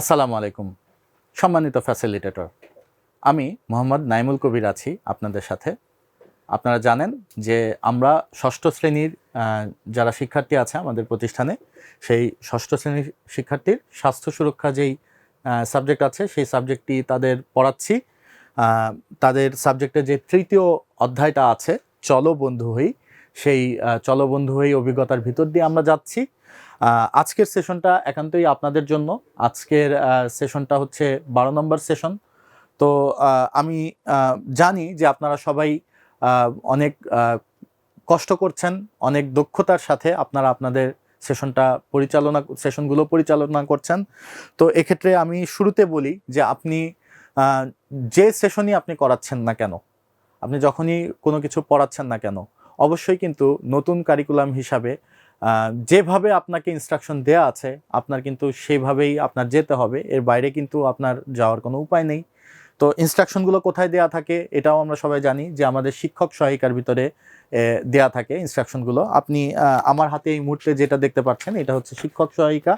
আসসালামু আলাইকুম, সম্মানিত ফ্যাসিলিটেটর আমি মোহাম্মদ নাইমুল কবির আছি আপনাদের সাথে। আপনারা জানেন যে আমরা ষষ্ঠ শ্রেণির যারা শিক্ষার্থী আছে আমাদের প্রতিষ্ঠানে, সেই ষষ্ঠ শ্রেণির শিক্ষার্থীর স্বাস্থ্য সুরক্ষা যেই সাবজেক্ট আছে, সেই সাবজেক্টটি তাদের পড়াচ্ছি। তাদের সাবজেক্টে যে তৃতীয় অধ্যায়টা আছে, চলো বন্ধু হই, সেই চলো বন্ধু হই অভিজ্ঞতার ভিতর দিয়ে আমরা যাচ্ছি। আজকের সেশনটা একান্তই আপনাদের জন্য। আজকের সেশনটা হচ্ছে বারো নম্বর সেশন। তো আমি জানি যে আপনারা সবাই অনেক কষ্ট করছেন, অনেক দক্ষতার সাথে আপনারা আপনাদের সেশনটা পরিচালনা, সেশনগুলো পরিচালনা করছেন। তো এক্ষেত্রে আমি শুরুতে বলি যে আপনি যে সেশনই আপনি করাচ্ছেন না কেন, আপনি যখনই কোনো কিছু পড়াচ্ছেন না কেন, অবশ্যই কিন্তু নতুন কারিকুলাম হিসাবে যেভাবে আপনাকে ইনস্ট্রাকশন দেয়া আছে, আপনার কিন্তু সেভাবেই আপনার যেতে হবে। এর বাইরে কিন্তু আপনার যাওয়ার কোনো উপায় নেই। তো ইনস্ট্রাকশনগুলো কোথায় দেয়া থাকে, এটাও আমরা সবাই জানি যে আমাদের শিক্ষক সহায়িকার ভিতরে দেয়া থাকে ইনস্ট্রাকশনগুলো আপনি আমার হাতে এই মুহূর্তে যেটা দেখতে পাচ্ছেন, এটা হচ্ছে শিক্ষক সহায়িকা।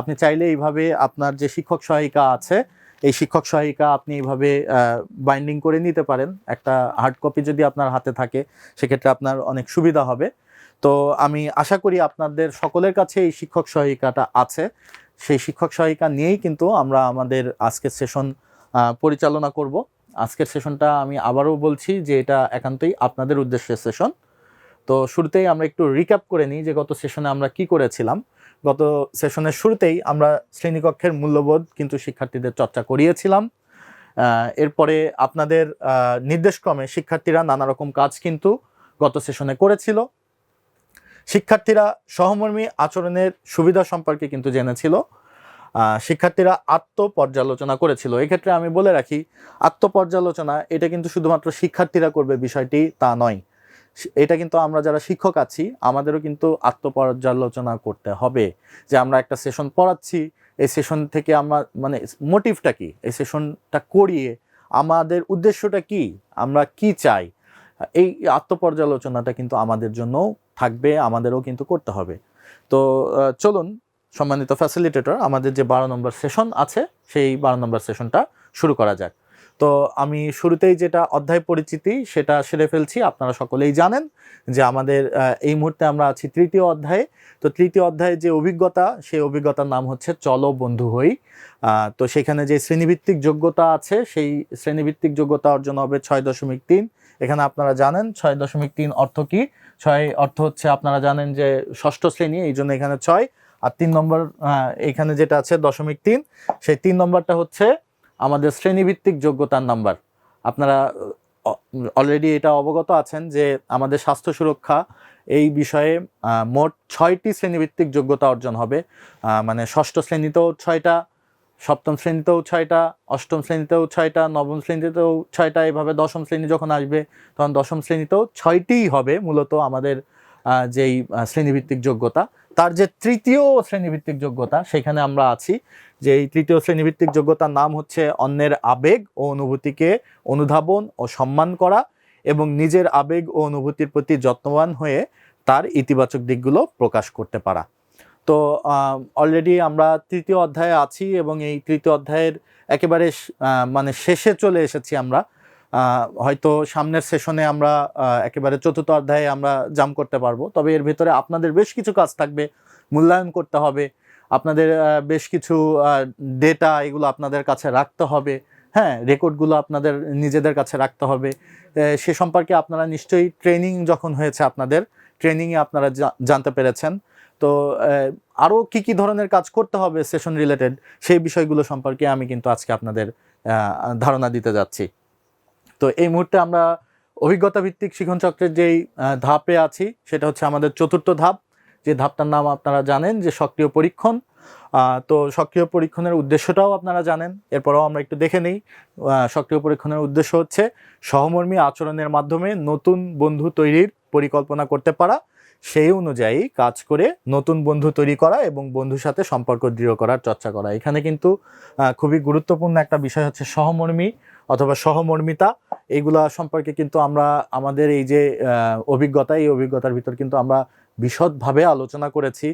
আপনি চাইলে এইভাবে আপনার যে শিক্ষক সহায়িকা আছে, এই শিক্ষক সহায়িকা আপনি এইভাবে বাইন্ডিং করে নিতে পারেন। একটা হার্ড কপি যদি আপনার হাতে থাকে, সেক্ষেত্রে আপনার অনেক সুবিধা হবে। তো আমি আশা করি আপনাদের সকলের কাছে এই শিক্ষক সহায়িকাটা আছে। সেই শিক্ষক সহায়িকা নিয়েই কিন্তু আমরা আমাদের আজকের সেশন পরিচালনা করব। আজকের সেশনটা আমি আবারও বলছি যে এটা একান্তই আপনাদের উদ্দেশ্যে সেশন। তো শুরুতেই আমরা একটু রিক্যাপ করে নিই যে গত সেশনে আমরা কি করেছিলাম। গত সেশনের শুরুতেই আমরা শ্রেণীকক্ষের মূল্যবোধ কিন্তু শিক্ষার্থীদের চর্চা করিয়েছিলাম। এরপরে আপনাদের নির্দেশক্রমে শিক্ষার্থীরা নানা রকম কাজ কিন্তু গত সেশনে করেছিল। শিক্ষার্থীরা সহমর্মী আচরণের সুবিধা সম্পর্কে কিন্তু জেনেছিল। শিক্ষার্থীরা আত্মপর্যালোচনা করেছিল। এক্ষেত্রে আমি বলে রাখি, আত্মপর্যালোচনা, এটা কিন্তু শুধুমাত্র শিক্ষার্থীরা করবে বিষয়টি তা নয়। এটা কিন্তু আমরা যারা শিক্ষক আছি, আমাদেরও কিন্তু আত্মপর্যালোচনা করতে হবে যে আমরা একটা সেশন পড়াচ্ছি, এই সেশন থেকে আমরা মানে মোটিভটা কি? এই সেশনটা করিয়ে আমাদের উদ্দেশ্যটা কি? আমরা কি চাই? এই আত্মপর্যালোচনাটা কিন্তু আমাদের জন্যও থাকবে, আমাদেরও কিন্তু করতে হবে। তো চলুন, সম্মানিত ফ্যাসিলিটেটর আমাদের যে বারো নম্বর সেশন আছে, সেই বারো নম্বর সেশনটা শুরু করা যাক। তো, আমি শুরুতেই যেটা অধ্যায় পরিচিতি, সেটা সেরে ফেলছি। আপনারা সকলেই জানেন যে আমাদের এই মুহূর্তে আমরা আছি তৃতীয় অধ্যায়ে। তো, তৃতীয় অধ্যায়ে যে অভিজ্ঞতা, সেই অভিজ্ঞতার নাম হচ্ছে চলো বন্ধু হই। তো, সেখানে যে শ্রেণীভিত্তিক যোগ্যতা আছে, সেই শ্রেণীভিত্তিক যোগ্যতা অর্জন হবে ছয় দশমিক তিন। এখানে আপনারা জানেন, ছয় দশমিক তিন অর্থ কি? ছয় অর্থ হচ্ছে আপনারা জানেন যে ষষ্ঠ শ্রেণি, এই জন্য এখানে ছয়। আর তিন নম্বর এখানে যেটা আছে দশমিক তিন, সেই তিন নম্বরটা হচ্ছে আমাদের শ্রেণীভিত্তিক যোগ্যতার নাম্বার। আপনারা অলরেডি এটা অবগত আছেন যে আমাদের স্বাস্থ্য সুরক্ষা এই বিষয়ে মোট ছয়টি শ্রেণীভিত্তিক যোগ্যতা অর্জন হবে। মানে ষষ্ঠ শ্রেণীতেও ছয়টা সপ্তম শ্রেণীতেও ছয়টা, অষ্টম শ্রেণীতেও ছয়টা, নবম শ্রেণীতেও ছয়টা, এভাবে দশম শ্রেণি যখন আসবে, তখন দশম শ্রেণীতেও ছয়টিই হবে মূলত আমাদের যেই শ্রেণীভিত্তিক যোগ্যতা। তার যে তৃতীয় শ্রেণীভিত্তিক যোগ্যতা, সেখানে আমরা আছি, যে এই তৃতীয় শ্রেণীভিত্তিক যোগ্যতার নাম হচ্ছে অন্যের আবেগ ও অনুভূতিকে অনুধাবন ও সম্মান করা এবং নিজের আবেগ ও অনুভূতির প্রতি যত্নবান হয়ে তার ইতিবাচক দিকগুলো প্রকাশ করতে পারা। তো অলরেডি আমরা তৃতীয় অধ্যায়ে আছি এবং এই তৃতীয় অধ্যায়ের একেবারে মানে শেষে চলে এসেছি আমরা। হয়তো সামনের সেশনে আমরা একেবারে চতুর্থ অধ্যায়ে আমরা জাম করতে পারব। তবে এর ভেতরে আপনাদের বেশ কিছু কাজ থাকবে, মূল্যায়ন করতে হবে, আপনাদের বেশ কিছু ডেটা এগুলো আপনাদের কাছে রাখতে হবে। হ্যাঁ রেকর্ডগুলো আপনাদের নিজেদের কাছে রাখতে হবে। সে সম্পর্কে আপনারা নিশ্চয়ই ট্রেনিং যখন হয়েছে আপনাদের ট্রেনিংয়ে আপনারা জানতে পেরেছেন। তো আরও কি কি ধরনের কাজ করতে হবে সেশন রিলেটেড সেই বিষয়গুলো সম্পর্কে আমি কিন্তু আজকে আপনাদের ধারণা দিতে যাচ্ছি। তো এই মুহূর্তে আমরা অভিজ্ঞতা ভিত্তিক শিখন চক্রের যেই ধাপে আছি সেটা হচ্ছে আমাদের চতুর্থ ধাপ। যে ধাপটার নাম আপনারা জানেন যে সক্রিয় পরীক্ষণ। তো সক্রিয় পরীক্ষণের উদ্দেশ্যটাও আপনারা জানেন। এরপরেও আমরা একটু দেখে নিই। সক্রিয় পরীক্ষণের উদ্দেশ্য হচ্ছে সহমর্মী আচরণের মাধ্যমে নতুন বন্ধু তৈরির পরিকল্পনা করতে পারা। সেই অনুযায়ী কাজ করে নতুন বন্ধু তৈরি করা এবং বন্ধুর সাথে সম্পর্ক দৃঢ় করার চর্চা করা। এখানে কিন্তু খুবই গুরুত্বপূর্ণ একটা বিষয় হচ্ছে সহমর্মী অথবা সহমর্মিতা। এইগুলা সম্পর্কে কিন্তু আমরা, আমাদের এই যে অভিজ্ঞতা, এই অভিজ্ঞতার ভিতর কিন্তু আমরা বিশদভাবে আলোচনা করেছি।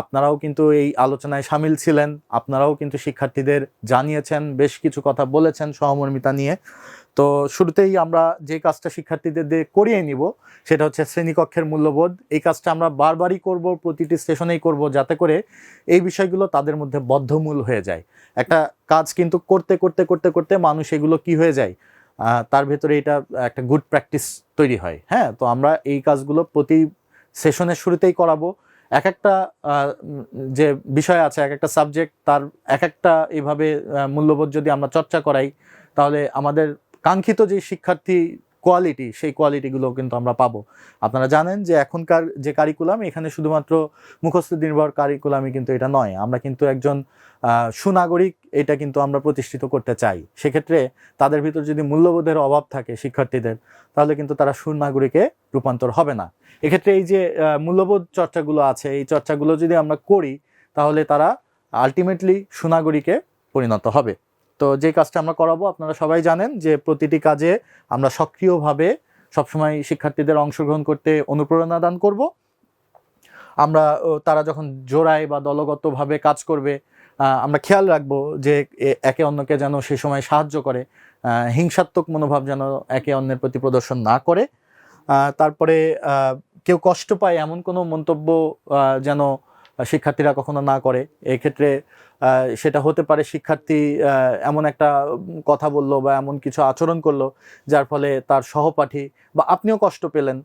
আপনারাও কিন্তু এই আলোচনায় সামিল ছিলেন। আপনারাও কিন্তু শিক্ষার্থীদের জানিয়েছেন, বেশ কিছু কথা বলেছেন সহমর্মিতা নিয়ে। তো শুরুতেই আমরা যে কাজটা শিক্ষার্থীদের দিয়ে করিয়ে নিব, সেটা হচ্ছে শ্রেণীকক্ষের মূল্যবোধ। এই কাজটা আমরা বারবারই করব, প্রতিটি স্টেশনেই করব, যাতে করে এই বিষয়গুলো তাদের মধ্যে বদ্ধমূল হয়ে যায়। একটা কাজ কিন্তু করতে করতে করতে করতে মানুষ এগুলো কি হয়ে যায়? তার ভেতরে এটা একটা গুড প্র্যাকটিস তৈরি হয়। হ্যাঁ তো আমরা এই কাজগুলো প্রতি সেশনের শুরুতেই করাবো। এক একটা যে বিষয় আছে এক একটা সাবজেক্ট তার এক একটা এভাবে মূল্যবোধ যদি আমরা চর্চা করাই, তাহলে আমাদের কাঙ্ক্ষিত যে শিক্ষার্থী কোয়ালিটি সেই কোয়ালিটিগুলো কিন্তু আমরা পাবো। আপনারা জানেন যে এখনকার যে কারিকুলাম এখানে শুধুমাত্র মুখস্থ নির্ভর কারিকুলামই কিন্তু এটা নয়। আমরা কিন্তু একজন সুনাগরিক, এটা কিন্তু আমরা প্রতিষ্ঠিত করতে চাই। সেক্ষেত্রে তাদের ভিতর যদি মূল্যবোধের অভাব থাকে শিক্ষার্থীদের, তাহলে কিন্তু তারা সুনাগরিকে রূপান্তর হবে না। এক্ষেত্রে এই যে মূল্যবোধ চর্চাগুলো আছে, এই চর্চাগুলো যদি আমরা করি, তাহলে তারা আলটিমেটলি সুনাগরিকে পরিণত হবে। তো যে কাজটা আমরা করাবো, আপনারা সবাই জানেন যে প্রতিটি কাজে আমরা সক্রিয়ভাবে সবসময় শিক্ষার্থীদের অংশগ্রহণ করতে অনুপ্রেরণা দান করব। আমরা তারা যখন জোড়ায় বা দলগতভাবে কাজ করবে আমরা খেয়াল রাখব যে একে অন্যকে যেন সে সময় সাহায্য করে হিংসাত্মক মনোভাব যেন একে অন্যের প্রতি প্রদর্শন না করে। তারপরে কেউ কষ্ট পায় এমন কোনো মন্তব্য যেন শিক্ষার্থীরা কখনো না করে। এক্ষেত্রে সেটা হতে পারে শিক্ষার্থী এমন একটা কথা বলল বা এমন কিছু আচরণ করল যার ফলে তার সহপাঠী বা আপনিও কষ্ট পেলেন।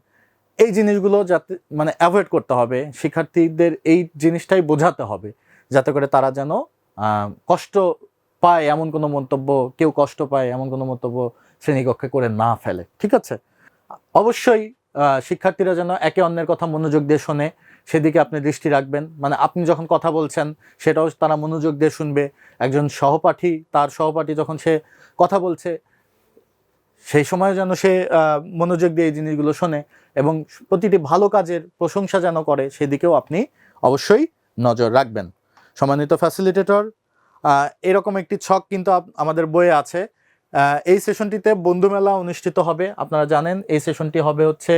এই জিনিসগুলো যাতে মানে অ্যাভয়েড করতে হবে। শিক্ষার্থীদের এই জিনিসটাই বোঝাতে হবে যাতে করে তারা যেন কষ্ট পায় এমন কোনো মন্তব্য, কেউ কষ্ট পায় এমন কোনো মন্তব্য শ্রেণীকক্ষে করে না ফেলে। ঠিক আছে? অবশ্যই শিক্ষার্থীরা যেন একে অন্যের কথা মনোযোগ দিয়ে শোনে। সেদিকে আপনি দৃষ্টি রাখবেন। মানে আপনি যখন কথা বলছেন, সেটাও তারা মনোযোগ দিয়ে শুনবে। একজন সহপাঠী, তার সহপাঠী যখন সে কথা বলছে, সেই সময় যেন সে মনোযোগ দিয়ে এই জিনিসগুলো শোনে এবং প্রতিটি ভালো কাজের প্রশংসা যেন করে, সেদিকেও আপনি অবশ্যই নজর রাখবেন। সম্মানিত ফ্যাসিলিটেটর এরকম একটি ছক কিন্তু আমাদের বইয়ে আছে। এই সেশনটিতে বন্ধু মেলা অনুষ্ঠিত হবে। আপনারা জানেন, এই সেশনটি হবে হচ্ছে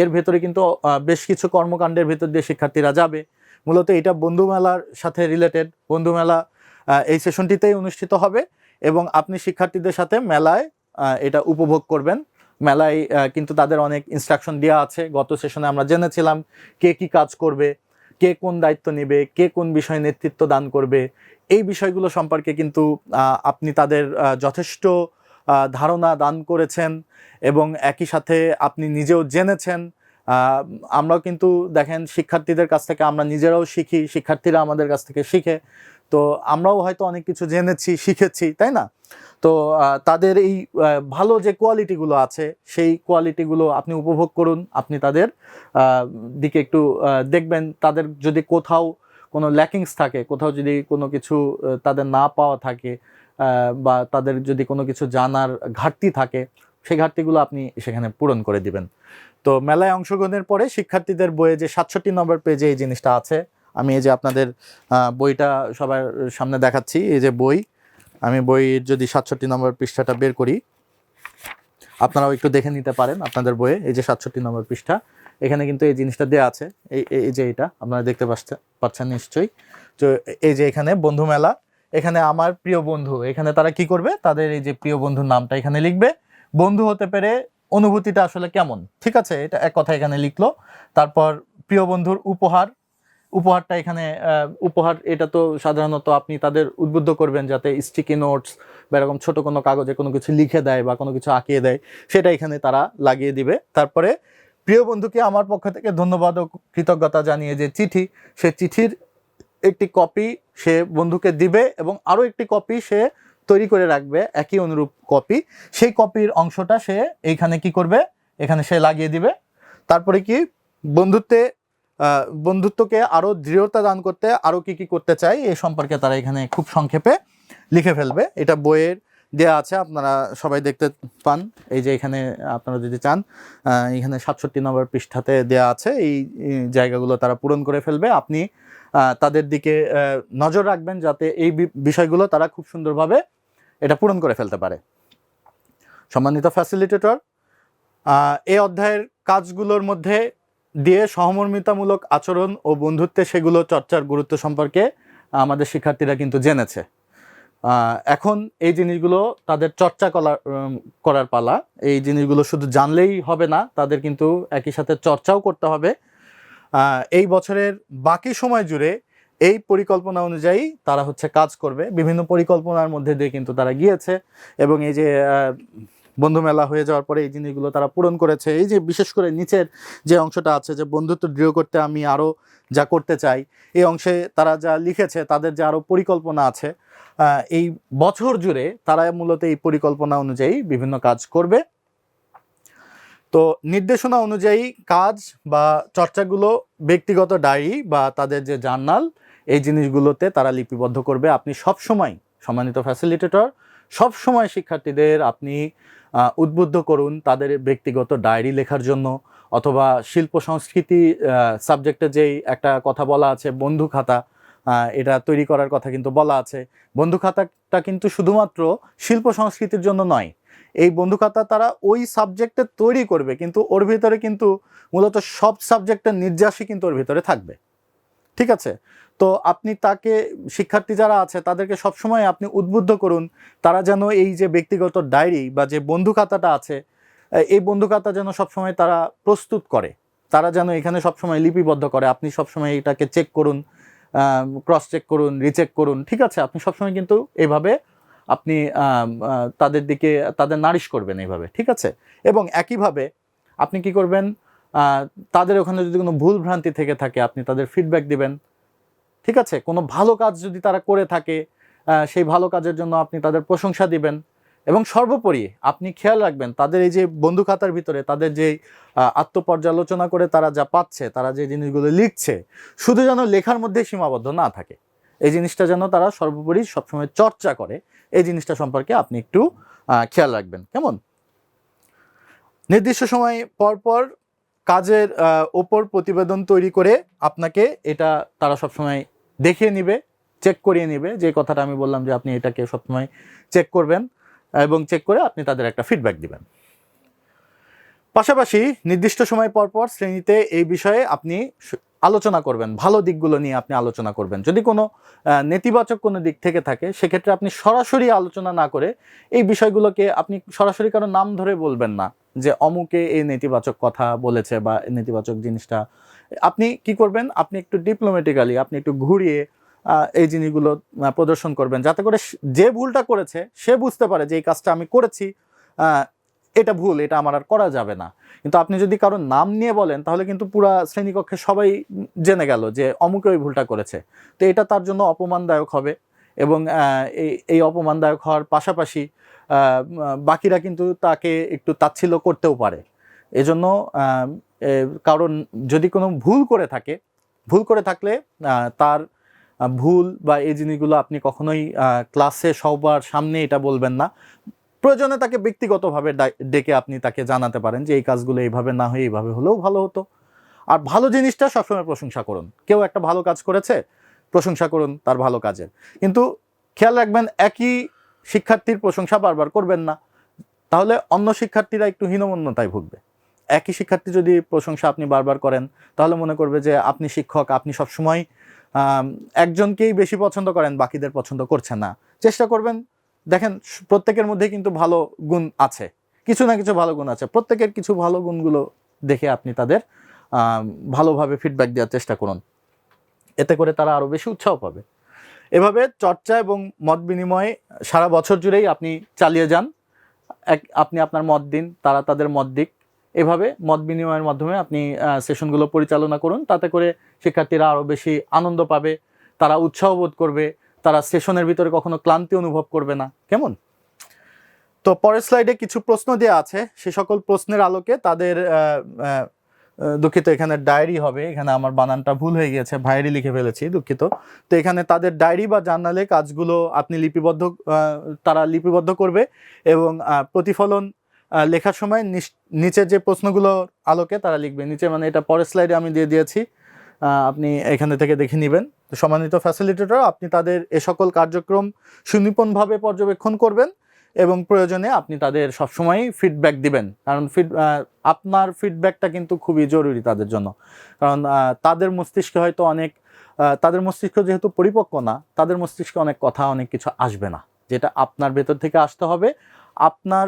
এর ভেতরে কিন্তু বেশ কিছু কর্মকাণ্ডের ভেতর দিয়ে শিক্ষার্থীরা যাবে। মূলত এটা বন্ধু মেলার সাথে রিলেটেড বন্ধু মেলা এই সেশনটিতেই অনুষ্ঠিত হবে এবং আপনি শিক্ষার্থীদের সাথে মেলায় এটা উপভোগ করবেন। মেলায় কিন্তু তাদের অনেক ইনস্ট্রাকশন দেওয়া আছে। গত সেশনে আমরা জেনেছিলাম কে কি কাজ করবে কে কোন দায়িত্ব নেবে, কে কোন বিষয়ে নেতৃত্ব দান করবে, এই বিষয়গুলো সম্পর্কে কিন্তু আপনি তাদের যথেষ্ট ধারণা দান করেছেন এবং একই সাথে আপনি নিজেও জেনেছেন। আমরাও কিন্তু দেখেন শিক্ষার্থীদের কাছ থেকে আমরা নিজেরাও শিখি, শিক্ষার্থীরা আমাদের কাছ থেকে শিখে। তো আমরাও হয়তো অনেক কিছু জেনেছি, শিখেছি, তাই না? তো তাদের এই ভালো যে কোয়ালিটিগুলো আছে, সেই কোয়ালিটিগুলো আপনি উপভোগ করুন। আপনি তাদের দিকে একটু দেখবেন। তাদের যদি কোথাও কোনো ল্যাকিংস থাকে, কোথাও যদি কোনো কিছু তাদের না পাওয়া থাকে বা তাদের যদি কোনো কিছু জানার ঘাটতি থাকে, সেই ঘাটতিগুলো আপনি সেখানে পূরণ করে দিবেন। তো মেলায় অংশগ্রহণের পরে শিক্ষার্থীদের বইয়ে যে সাতষট্টি নম্বর পেজে এই জিনিসটা আছে আমি এই যে আপনাদের বইটা সবার সামনে দেখাচ্ছি, এই যে বই। আমি বইয়ের যদি সাতষট্টি নম্বর পৃষ্ঠাটা বের করি, আপনারাও একটু দেখে নিতে পারেন আপনাদের বইয়ে, এই যে সাতষট্টি নম্বর পৃষ্ঠা। এখানে কিন্তু এই জিনিসটা দেওয়া আছে, এই, এই- যে এটা, আপনারা দেখতে পাচ্ছেন নিশ্চয়ই। তো এই যে এখানে বন্ধু মেলা, এখানে আমার প্রিয় বন্ধু, এখানে তারা কি করবে? তাদের এই যে প্রিয় বন্ধুর নামটা এখানে লিখবে। বন্ধু হতে পেরে অনুভূতিটা আসলে কেমন? ঠিক আছে, এটা এক কথা এখানে লিখলো। তারপর প্রিয় বন্ধুর উপহার উপহারটা এখানে উপহার এটা তো সাধারণত আপনি তাদের উদ্বুদ্ধ করবেন যাতে স্টিকি নোটস বা এরকম ছোট কোনো কাগজে কোনো কিছু লিখে দেয় বা কোনো কিছু আঁকিয়ে দেয়, সেটা এখানে তারা লাগিয়ে দিবে। তারপরে প্রিয় বন্ধুকে আমার পক্ষ থেকে ধন্যবাদ ও কৃতজ্ঞতা জানিয়ে যে চিঠি, সে চিঠির একটি কপি সে বন্ধুকে দিবে এবং আরও একটি কপি সে তৈরি করে রাখবে, একই অনুরূপ কপি সেই কপির অংশটা সে এইখানে কি করবে? এখানে সে লাগিয়ে দিবে। তারপরে কি? বন্ধুত্বে বন্ধুত্বকে আরও দৃঢ়তা দান করতে আরও কি কি করতে চাই, এ সম্পর্কে তারা এখানে খুব সংক্ষেপে লিখে ফেলবে। এটা বইয়ের দেয়া আছে, আপনারা সবাই দেখতে পান। এই যে এখানে আপনারা যদি চান এখানে সাতষট্টি নম্বর পৃষ্ঠাতে দেয়া আছে, এই জায়গাগুলো তারা পূরণ করে ফেলবে। আপনি তাদের দিকে নজর রাখবেন যাতে এই বিষয়গুলো তারা খুব সুন্দরভাবে এটা পূরণ করে ফেলতে পারে। সম্মানিত ফ্যাসিলিটেটর এই অধ্যায়ের কাজগুলোর মধ্যে দিয়ে সহমর্মিতামূলক আচরণ ও বন্ধুত্বে সেগুলো চর্চার গুরুত্ব সম্পর্কে আমাদের শিক্ষার্থীরা কিন্তু জেনেছে। এখন এই জিনিসগুলো তাদের চর্চা করার করার পালা। এই জিনিসগুলো শুধু জানলেই হবে না, তাদের কিন্তু একই সাথে চর্চাও করতে হবে। এই বছরের বাকি সময় জুড়ে এই পরিকল্পনা অনুযায়ী তারা হচ্ছে কাজ করবে। বিভিন্ন পরিকল্পনার মধ্যে দিয়ে কিন্তু তারা গিয়েছে এবং এই যে বন্ধু মেলা হয়ে যাওয়ার পরে এই জিনিসগুলো তারা পূরণ করেছে। এই যে বিশেষ করে নিচের যে অংশটা আছে, যে বন্ধুত্ব দৃঢ় করতে আমি আরও যা করতে চাই, এই অংশে তারা যা লিখেছে তাদের যে আরও পরিকল্পনা আছে এই বছর জুড়ে তারা মূলত এই পরিকল্পনা অনুযায়ী বিভিন্ন কাজ করবে। তো নির্দেশনা অনুযায়ী কাজ বা চর্চাগুলো ব্যক্তিগত ডায়েরি বা তাদের যে জার্নাল, এই জিনিসগুলোতে তারা লিপিবদ্ধ করবে। আপনি সব সময় সম্মানিত ফ্যাসিলিটেটর সব সময় শিক্ষার্থীদের আপনি উদ্বুদ্ধ করুন তাদের ব্যক্তিগত ডায়েরি লেখার জন্য অথবা শিল্প সংস্কৃতি সাবজেক্টে যেই একটা কথা বলা আছে, বন্ধু খাতা এটা তৈরি করার কথা কিন্তু বলা আছে। বন্ধু খাতাটা কিন্তু শুধুমাত্র শিল্প সংস্কৃতির জন্য নয়, এই বন্ধু খাতা তারা ওই সাবজেক্টে তৈরি করবে কিন্তু ওর ভিতরে কিন্তু মূলত সব সাবজেক্টের নির্যাসই কিন্তু ওর ভিতরে থাকবে। ঠিক আছে? তো আপনি তাকে, শিক্ষার্থী যারা আছে, তাদেরকে সবসময় আপনি উদ্বুদ্ধ করুন, তারা যেন এই যে ব্যক্তিগত ডায়েরি বা যে বন্ধু খাতাটা আছে এই বন্ধু খাতা যেন সবসময় তারা প্রস্তুত করে। তারা যেন এখানে সবসময় লিপিবদ্ধ করে। আপনি সবসময় এটাকে চেক করুন ক্রস চেক করুন রিচেক করুন, ঠিক আছে? আপনি সবসময় কিন্তু এইভাবে আপনি তাদের দিকে, তাদের নারিশ করবেন এইভাবে ঠিক আছে? এবং একইভাবে আপনি কি করবেন তাদের ওখানে যদি কোনো ভুল ভ্রান্তি থেকে থাকে, আপনি তাদের ফিডব্যাক দিবেন ঠিক আছে? কোনো ভালো কাজ যদি তারা করে থাকে সেই ভালো কাজের জন্য আপনি তাদের প্রশংসা দিবেন। এবং সর্বোপরি আপনি খেয়াল রাখবেন, তাদের এই যে বন্ধু খাতার ভিতরে, তাদের যে আত্মপর্যালোচনা করে তারা যা পাচ্ছে, তারা যে জিনিসগুলো লিখছে, শুধু যেন লেখার মধ্যে সীমাবদ্ধ না থাকে। এই জিনিসটা যেন তারা সর্বোপরি সবসময় চর্চা করে, এই জিনিসটা সম্পর্কে আপনি একটু খেয়াল রাখবেন। কেমন? নির্দিষ্ট সময় পর পর কাজের ওপর প্রতিবেদন তৈরি করে আপনাকে এটা তারা সবসময় দেখিয়ে নিবে চেক করিয়ে নিবে। যে কথাটা আমি বললাম যে আপনি এটাকে সবসময় চেক করবেন এবং চেক করে আপনি তাদের একটা ফিডব্যাক দিবেন। পাশাপাশি নির্দিষ্ট সময় পর পর শ্রেণীতে এই বিষয়ে আপনি আলোচনা করবেন, ভালো দিকগুলো নিয়ে আপনি আলোচনা করবেন। যদি কোনো নেতিবাচক কোনো দিক থেকে থাকে, সেক্ষেত্রে আপনি সরাসরি আলোচনা না করে এই বিষয়গুলোকে আপনি সরাসরি কারও নাম ধরে বলবেন না যে অমুকে এই নেতিবাচক কথা বলেছে বা নেতিবাচক জিনিসটা আপনি কি করবেন? আপনি একটু ডিপ্লোমেটিক্যালি আপনি একটু ঘুরিয়ে এই জিনিসগুলো প্রদর্শন করবেন। যাতে করে যে ভুলটা করেছে, সে বুঝতে পারে যে এই কাজটা আমি করেছি এটা ভুল, এটা আমার আর করা যাবে না। কিন্তু আপনি যদি কারও নাম নিয়ে বলেন, তাহলে কিন্তু পুরা শ্রেণীকক্ষে সবাই জেনে গেল যে অমুকে ওই ভুলটা করেছে। তো এটা তার জন্য অপমানদায়ক হবে এবং এই অপমানদায়ক হওয়ার পাশাপাশি বাকিরা কিন্তু তাকে একটু তাচ্ছিল্য করতেও পারে। এজন্য কারণ যদি কোনো ভুল করে থাকে, ভুল করে থাকলে তার ভুল বা এই জিনিসগুলো আপনি কখনোই ক্লাসে সবার সামনে এটা বলবেন না। প্রয়োজনে তাকে ব্যক্তিগতভাবে ডেকে আপনি তাকে জানাতে পারেন যে, এই কাজগুলো এইভাবে না হয়ে এইভাবে হলেও ভালো হতো। আর ভালো জিনিসটা সবসময় প্রশংসা করুন। কেউ একটা ভালো কাজ করেছে, প্রশংসা করুন তার ভালো কাজের। কিন্তু খেয়াল রাখবেন, একই শিক্ষার্থীর প্রশংসা বারবার করবেন না। তাহলে অন্য শিক্ষার্থীরা একটু হীনমন্যতায় ভুগবে। একই শিক্ষার্থী যদি প্রশংসা আপনি বারবার করেন, তাহলে মনে করবে যে আপনি শিক্ষক, আপনি সবসময় একজনকেই বেশি পছন্দ করেন, বাকিদের পছন্দ করছেন না। চেষ্টা করবেন। দেখেন প্রত্যেকের মধ্যে কিন্তু ভালো গুণ আছে। কিছু না কিছু ভালো গুণ আছে। প্রত্যেকের কিছু ভালো গুণগুলো দেখে আপনি তাদের ভালোভাবে ফিডব্যাক দেওয়ার চেষ্টা করুন। এতে করে তারা আরও বেশি উৎসাহ পাবে। এভাবে চর্চা এবং মত বিনিময়ে সারা বছর জুড়েই আপনি চালিয়ে যান। এক, আপনি আপনার মত দিন, তারা তাদের মত দিক। এভাবে মত বিনিময়ের মাধ্যমে আপনি সেশনগুলো পরিচালনা করুন। তাতে করে শিক্ষার্থীরা আরও বেশি আনন্দ পাবে, তারা উৎসাহ বোধ করবে, তারা সেশনের ভিতরে কখনো ক্লান্তি অনুভব করবে না। কেমন? তো পরের স্লাইডে কিছু প্রশ্ন দেওয়া আছে। সে সকল প্রশ্নের আলোকে তাদের দুঃখিত, এখানে ডায়েরি হবে। এখানে আমার বানানটা ভুল হয়ে গিয়েছে, ভাইয়েরই লিখে ফেলেছি, দুঃখিত। তো এখানে তাদের ডায়েরি বা জার্নালে কাজগুলো আপনি লিপিবদ্ধ তারা লিপিবদ্ধ করবে এবং প্রতিফলন লেখার সময় নিস- নিচে যে প্রশ্নগুলো আলোকে তারা লিখবে। নিচে মানে এটা পরের স্লাইডে আমি দিয়ে দিয়েছি। আপনি এখানে থেকে দেখে নেবেন। সম্মানিত ফ্যাসিলিটেটর আপনি তাদের এ সকল কার্যক্রম সুনিপুণভাবে পর্যবেক্ষণ করবেন এবং প্রয়োজনে আপনি তাদের সবসময় ফিডব্যাক দিবেন। কারণ ফিড আপনার ফিডব্যাকটা কিন্তু খুবই জরুরি তাদের জন্য। কারণ তাদের মস্তিষ্কে হয়তো অনেক তাদের মস্তিষ্ক যেহেতু পরিপক্ক না, তাদের মস্তিষ্কে অনেক কথা, অনেক কিছু আসবে না। যেটা আপনার ভেতর থেকে আসতে হবে। আপনার,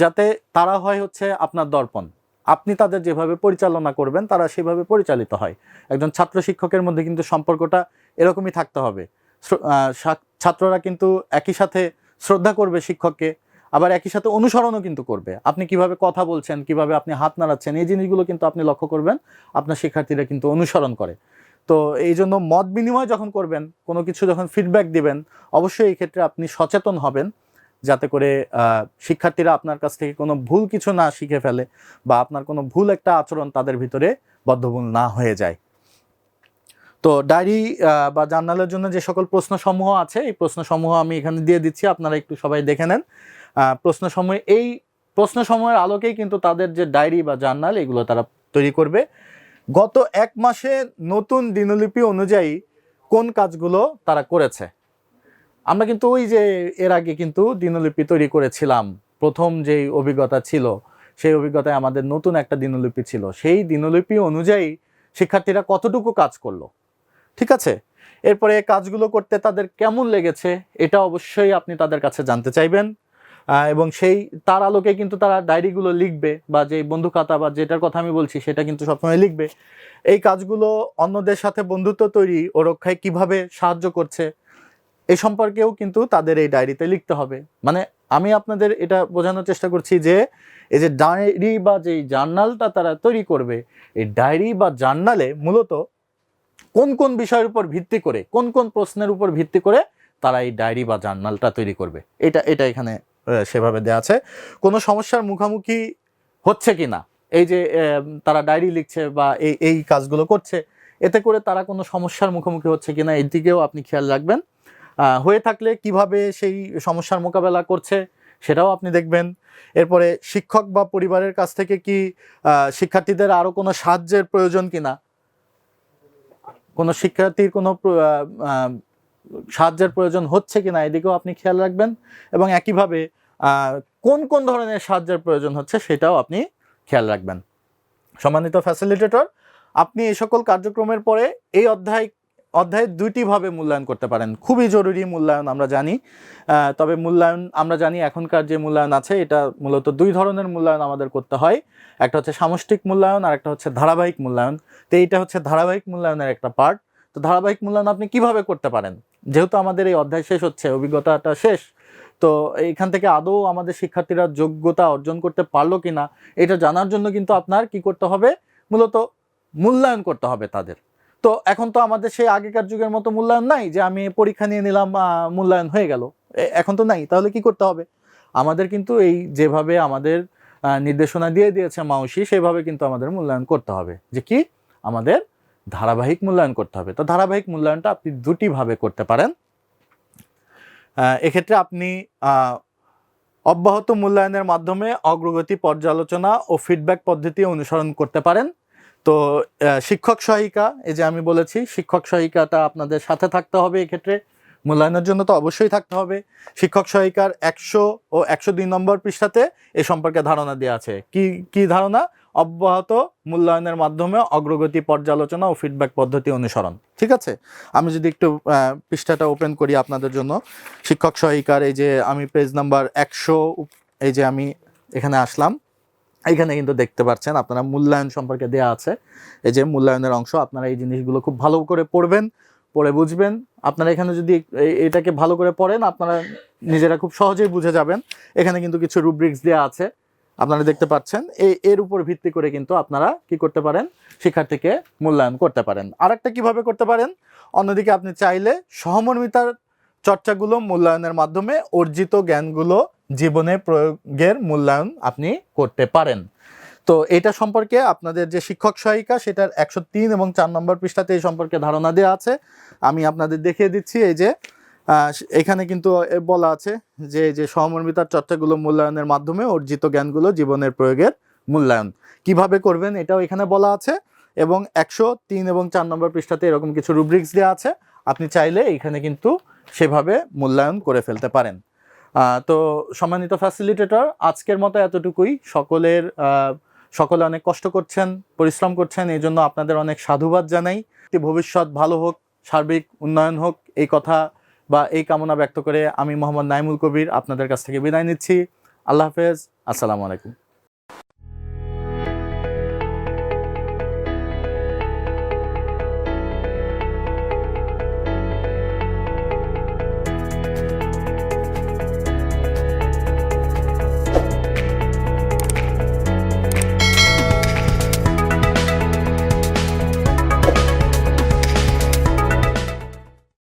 যাতে তারা হয় হচ্ছে আপনার দর্পণ। আপনি তাদের যেভাবে পরিচালনা করবেন, তারা সেভাবে পরিচালিত হয়। একজন ছাত্র শিক্ষকের মধ্যে কিন্তু সম্পর্কটা এরকমই থাকতে হবে। ছাত্ররা কিন্তু একই সাথে শ্রদ্ধা করবে শিক্ষককে, আবার একই সাথে অনুসরণও কিন্তু করবে। আপনি কীভাবে কথা বলছেন, কীভাবে আপনি হাত নাড়াচ্ছেন, এই জিনিসগুলো কিন্তু আপনি লক্ষ্য করবেন, আপনার শিক্ষার্থীরা কিন্তু অনুসরণ করে। তো এই জন্য মত বিনিময় যখন করবেন, কোনো কিছু যখন ফিডব্যাক দিবেন, অবশ্যই এই ক্ষেত্রে আপনি সচেতন হবেন। যাতে করে শিক্ষার্থীরা আপনার কাছ থেকে কোনো ভুল কিছু না শিখে ফেলে বা আপনার কোনো ভুল একটা আচরণ তাদের ভিতরে বদ্ধমূল না হয়ে যায়। তো ডায়েরি বা জার্নালের জন্য যে সকল প্রশ্নসমূহ আছে, এই প্রশ্নসমূহ আমি এখানে দিয়ে দিচ্ছি, আপনারা একটু সবাই দেখে নেন। প্রশ্নসমূহ, এই প্রশ্নসমূহের আলোকেই কিন্তু তাদের যে ডায়েরি বা জার্নাল, এগুলো তারা তৈরি করবে। গত এক মাসে নতুন দিনলিপি অনুযায়ী কোন কাজগুলো তারা করেছে? আমরা কিন্তু ওই যে এর আগে কিন্তু দিনলিপি তৈরি করেছিলাম। প্রথম যেই অভিজ্ঞতা ছিল, সেই অভিজ্ঞতায় আমাদের নতুন একটা দিনলিপি ছিল। সেই দিনলিপি অনুযায়ী শিক্ষার্থীরা কতটুকু কাজ করল? ঠিক আছে? এরপরে কাজগুলো করতে তাদের কেমন লেগেছে, এটা অবশ্যই আপনি তাদের কাছে জানতে চাইবেন। এবং সেই, তার আলোকে কিন্তু তারা ডায়েরিগুলো লিখবে, বা যে বন্ধু খাতা বা যেটার কথা আমি বলছি, সেটা কিন্তু সবসময় লিখবে। এই কাজগুলো অন্যদের সাথে বন্ধুত্ব তৈরি ও রক্ষায় কীভাবে সাহায্য করছে এই সম্পর্কেও কিন্তু তাদের এই ডায়েরিতে লিখতে হবে। মানে আমি আপনাদের এটা বোঝানোর চেষ্টা করছি যে, এই যে ডায়েরি বা যে জার্নালটা তারা তৈরি করবে, এই ডায়েরি বা জার্নালে মূলত কোন কোন বিষয়ের উপর ভিত্তি করে, কোন কোন প্রশ্নের উপর ভিত্তি করে তারা এই ডায়েরি বা জার্নালটা তৈরি করবে। এটা এটা এখানে সেভাবে দেওয়া আছে। কোনো সমস্যার মুখোমুখি হচ্ছে কি না? এই যে তারা ডায়েরি লিখছে বা এই এই কাজগুলো করছে, এতে করে তারা কোনো সমস্যার মুখোমুখি হচ্ছে কিনা দিকেও আপনি খেয়াল রাখবেন। হয়ে থাকলে কীভাবে সেই সমস্যার মোকাবেলা করছে সেটাও আপনি দেখবেন। এরপরে শিক্ষক বা পরিবারের কাছ থেকে কি শিক্ষার্থীদের আরও কোনো সাহায্যের প্রয়োজন কিনা? কোনো শিক্ষার্থীর কোনো সাহায্যের প্রয়োজন হচ্ছে কিনা এদিকেও আপনি খেয়াল রাখবেন এবং একইভাবে কোন কোন ধরনের সাহায্যের প্রয়োজন হচ্ছে সেটাও আপনি খেয়াল রাখবেন। সম্মানিত ফ্যাসিলিটেটর আপনি এই সকল কার্যক্রমের পরে এই অধ্যায় অধ্যায়ে দুইটি ভাবে মূল্যায়ন করতে পারেন। খুবই জরুরি মূল্যায়ন আমরা জানি। তবে মূল্যায়ন আমরা জানি এখনকার যে মূল্যায়ন আছে, এটা মূলত দুই ধরনের মূল্যায়ন আমাদের করতে হয়। একটা হচ্ছে সামষ্টিক মূল্যায়ন, আর একটা হচ্ছে ধারাবাহিক মূল্যায়ন। তো এইটা হচ্ছে ধারাবাহিক মূল্যায়নের একটা পার্ট তো ধারাবাহিক মূল্যায়ন আপনি কীভাবে করতে পারেন? যেহেতু আমাদের এই অধ্যায় শেষ হচ্ছে, অভিজ্ঞতাটা শেষ, তো এইখান থেকে আদৌ আমাদের শিক্ষার্থীরা যোগ্যতা অর্জন করতে পারল কিনা, এটা জানার জন্য কিন্তু আপনার কি করতে হবে? মূলত মূল্যায়ন করতে হবে তাদের। তো এখন তো আমাদের সেই আগেকার যুগের মতো মূল্যায়ন নাই যে আমি পরীক্ষা নিয়ে নিলাম মূল্যায়ন হয়ে গেল। এখন তো নাই, তাহলে কি করতে হবে? আমাদের কিন্তু এই যেভাবে আমাদের নির্দেশনা দিয়ে দিয়েছে মাউসি সেভাবে কিন্তু আমাদের মূল্যায়ন করতে হবে। যে কি? আমাদের ধারাবাহিক মূল্যায়ন করতে হবে। তো ধারাবাহিক মূল্যায়নটা আপনি দুটি ভাবে করতে পারেন। এক্ষেত্রে আপনি অব্যাহত মূল্যায়নের মাধ্যমে অগ্রগতি পর্যালোচনা ও ফিডব্যাক পদ্ধতি অনুসরণ করতে পারেন। তো শিক্ষক সহায়িকা, এই যে আমি বলেছি, শিক্ষক সহায়িকাটা আপনাদের সাথে থাকতে হবে এক্ষেত্রে। মূল্যায়নের জন্য তো অবশ্যই থাকতে হবে। শিক্ষক সহায়িকার একশো ও একশো দুই নম্বর পৃষ্ঠাতে এ সম্পর্কে ধারণা দেওয়া আছে। কি কি ধারণা? অব্যাহত মূল্যায়নের মাধ্যমে অগ্রগতি পর্যালোচনা ও ফিডব্যাক পদ্ধতি অনুসরণ। ঠিক আছে? আমি যদি একটু পৃষ্ঠাটা ওপেন করি আপনাদের জন্য। শিক্ষক সহায়িকার এই যে আমি পেজ নাম্বার একশো, এই যে আমি এখানে আসলাম। এইখানে কিন্তু দেখতে পাচ্ছেন আপনারা মূল্যায়ন সম্পর্কে দেয়া আছে। এই যে মূল্যায়নের অংশ, আপনারা এই জিনিসগুলো খুব ভালো করে পড়বেন, পড়ে বুঝবেন। আপনারা এখানে যদি এটাকে ভালো করে পড়েন, আপনারা নিজেরা খুব সহজেই বুঝে যাবেন। এখানে কিন্তু কিছু রুব্রিক্স দেওয়া আছে। আপনারা দেখতে পাচ্ছেন এই এর উপর ভিত্তি করে কিন্তু আপনারা কি করতে পারেন? শিক্ষার্থীকে মূল্যায়ন করতে পারেন। আরেকটা কীভাবে করতে পারেন? অন্যদিকে আপনি চাইলে সহমর্মিতার চর্চাগুলো মূল্যায়নের মাধ্যমে অর্জিত জ্ঞানগুলো জীবনে প্রয়োগের মূল্যায়ন আপনি করতে পারেন। তো এটা সম্পর্কে আপনাদের যে শিক্ষক সহায়িকা, সেটার একশো তিন এবং চার নম্বর পৃষ্ঠাতে এই সম্পর্কে ধারণা দেওয়া আছে। আমি আপনাদের দেখিয়ে দিচ্ছি এই যে এখানে কিন্তু বলা আছে যে যে সহমর্মিতার চর্চাগুলো মূল্যায়নের মাধ্যমে অর্জিত জ্ঞানগুলো জীবনের প্রয়োগের মূল্যায়ন। কীভাবে করবেন এটাও এখানে বলা আছে এবং একশো তিন এবং চার নম্বর পৃষ্ঠাতে এরকম কিছু রুব্রিক্স দেওয়া আছে। আপনি চাইলে এখানে কিন্তু সেভাবে মূল্যায়ন করে ফেলতে পারেন। তো সম্মানিত ফ্যাসিলিটেটর আজকের মতো এতটুকুই। সকলের সকলে অনেক কষ্ট করছেন, পরিশ্রম করছেন, এই জন্য আপনাদের অনেক সাধুবাদ জানাই। ভবিষ্যৎ ভালো হোক, সার্বিক উন্নয়ন হোক, এই কথা বা এই কামনা ব্যক্ত করে আমি মোহাম্মদ নাইমুল কবির আপনাদের কাছ থেকে বিদায় নিচ্ছি। আল্লাহ হাফেজ, আসসালামু আলাইকুম।